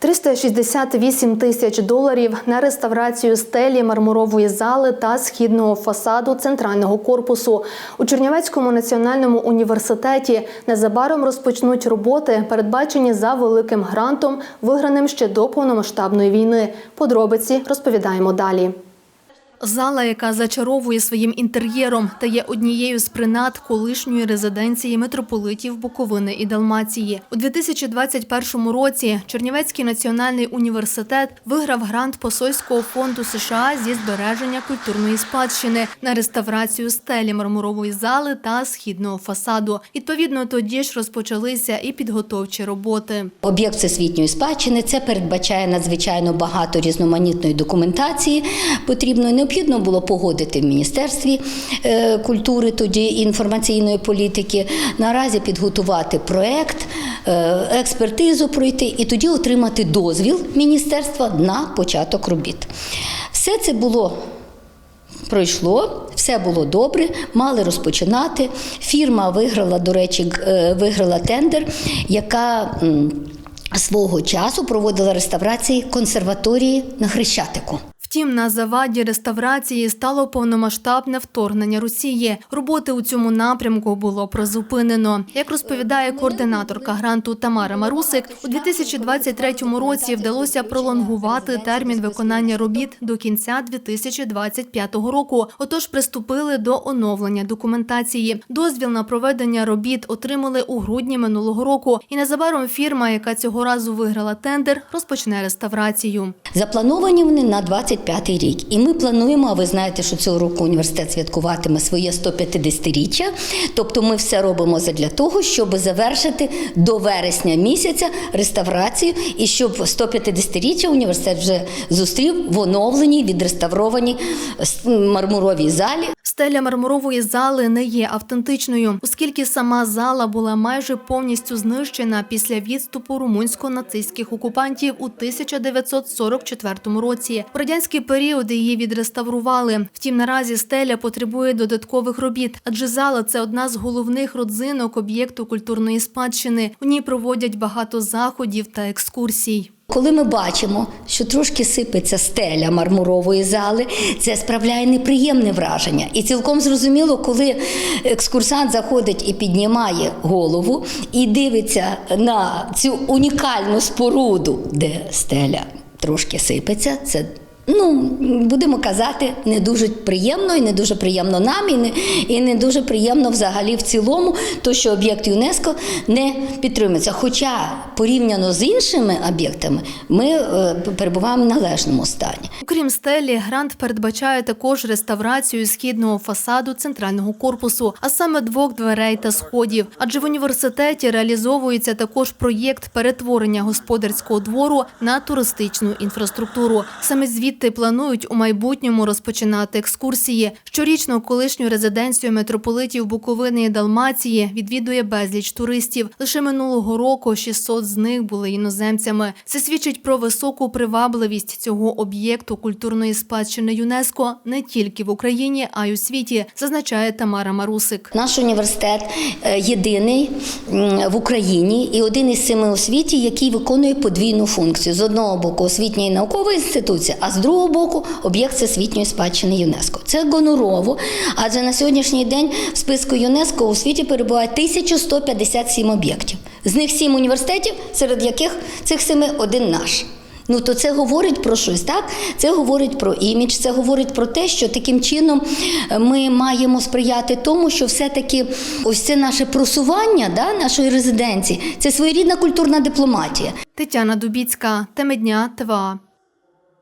368 тисяч доларів на реставрацію стелі мармурової зали та східного фасаду центрального корпусу у Чернівецькому національному університеті незабаром розпочнуть роботи, передбачені за великим грантом, виграним ще до повномасштабної війни. Подробиці розповідаємо далі. Зала, яка зачаровує своїм інтер'єром та є однією з принад колишньої резиденції митрополитів Буковини і Далмації. У 2021 році Чернівецький національний університет виграв грант Посольського фонду США зі збереження культурної спадщини на реставрацію стелі мармурової зали та східного фасаду. Відповідно, тоді ж розпочалися і підготовчі роботи. Об'єкт всесвітньої спадщини це передбачає надзвичайно багато різноманітної документації. Потрібно необхідно було погодити в міністерстві е, культури, тоді інформаційної політики. Наразі підготувати проект, е, експертизу пройти і тоді отримати дозвіл міністерства на початок робіт. Все це було Пройшло, все було добре, мали розпочинати. Фірма виграла, до речі, е, виграла тендер, яка свого часу проводила реставрації консерваторії на Хрещатику. Втім, на заваді реставрації стало повномасштабне вторгнення Росії. Роботи у цьому напрямку було призупинено. Як розповідає координаторка гранту Тамара Марусик, у 2023 році вдалося пролонгувати термін виконання робіт до кінця 2025 року. Отож, приступили до оновлення документації. Дозвіл на проведення робіт отримали у грудні минулого року. І незабаром фірма, яка цього разу виграла тендер, розпочне реставрацію. Заплановані вони на 25-й рік. І ми плануємо, а ви знаєте, що цього року університет святкуватиме своє 150-річчя. Тобто ми все робимо для того, щоб завершити до вересня місяця реставрацію і щоб 150-річчя університет вже зустрів в оновленій, відреставрованій мармуровій залі. Стеля мармурової зали не є автентичною, оскільки сама зала була майже повністю знищена після відступу румунсько-нацистських окупантів у 1944 році. У радянський період її відреставрували. Втім, наразі стеля потребує додаткових робіт, адже зала це одна з головних родзинок об'єкту культурної спадщини. У ній проводять багато заходів та екскурсій. Коли ми бачимо, що трошки сипеться стеля мармурової зали, це справляє неприємне враження. І цілком зрозуміло, коли екскурсант заходить і піднімає голову і дивиться на цю унікальну споруду, де стеля трошки сипеться, це. Ну, будемо казати, не дуже приємно і не дуже приємно нам, і не, і не дуже приємно взагалі в цілому, то що об'єкт ЮНЕСКО не підтримується. Хоча порівняно з іншими об'єктами ми е, перебуваємо в належному стані. Окрім стелі, грант передбачає також реставрацію східного фасаду центрального корпусу, а саме двох дверей та сходів. Адже в університеті реалізовується також проєкт перетворення господарського двору на туристичну інфраструктуру. Саме звідти планують у майбутньому розпочинати екскурсії. Щорічно колишню резиденцію митрополитів Буковини і Далмації відвідує безліч туристів. Лише минулого року 600 з них були іноземцями. Це свідчить про високу привабливість цього об'єкту культурної спадщини ЮНЕСКО не тільки в Україні, а й у світі, зазначає Тамара Марусик. Наш університет е, єдиний в Україні і один із семи у світі, який виконує подвійну функцію: з одного боку освітня і наукова інституція, а з другого боку об'єкт всесвітньої спадщини ЮНЕСКО. Це гонорово, адже на сьогоднішній день в списку ЮНЕСКО у світі перебуває 1157 об'єктів. З них сім університетів, серед яких цих семи один наш. Ну то це говорить про щось, так? Це говорить про імідж, це говорить про те, що таким чином е, ми маємо сприяти тому, що все-таки ось це наше просування да, нашої резиденції, це своєрідна культурна дипломатія. Тетяна Дубіцька, теми дня ТВА.